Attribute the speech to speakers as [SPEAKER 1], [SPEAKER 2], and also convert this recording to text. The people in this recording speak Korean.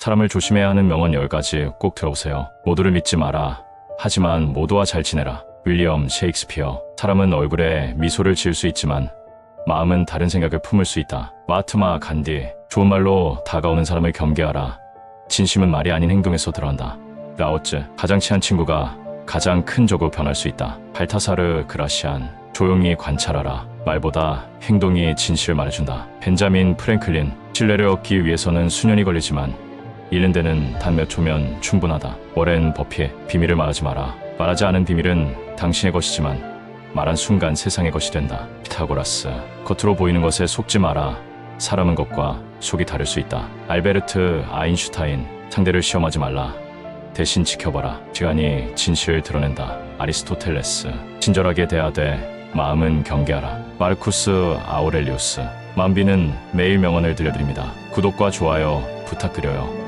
[SPEAKER 1] 사람을 조심해야 하는 명언 10가지 꼭 들어보세요. 모두를 믿지 마라. 하지만 모두와 잘 지내라. 윌리엄 셰익스피어. 사람은 얼굴에 미소를 지을 수 있지만 마음은 다른 생각을 품을 수 있다. 마트마 간디. 좋은 말로 다가오는 사람을 경계하라. 진심은 말이 아닌 행동에서 들어간다. 라오츠. 가장 친한 친구가 가장 큰 적으로 변할 수 있다. 발타사르 그라시안. 조용히 관찰하라. 말보다 행동이 진실을 말해준다. 벤자민 프랭클린. 신뢰를 얻기 위해서는 수년이 걸리지만 잃는 데는 단 몇 초면 충분하다. 워렌 버피. 비밀을 말하지 마라. 말하지 않은 비밀은 당신의 것이지만 말한 순간 세상의 것이 된다. 피타고라스. 겉으로 보이는 것에 속지 마라. 사람은 것과 속이 다를 수 있다. 알베르트 아인슈타인. 상대를 시험하지 말라. 대신 지켜봐라. 시간이 진실을 드러낸다. 아리스토텔레스. 친절하게 대하되 마음은 경계하라. 마르쿠스 아우렐리우스. 만비는 매일 명언을 들려드립니다. 구독과 좋아요 부탁드려요.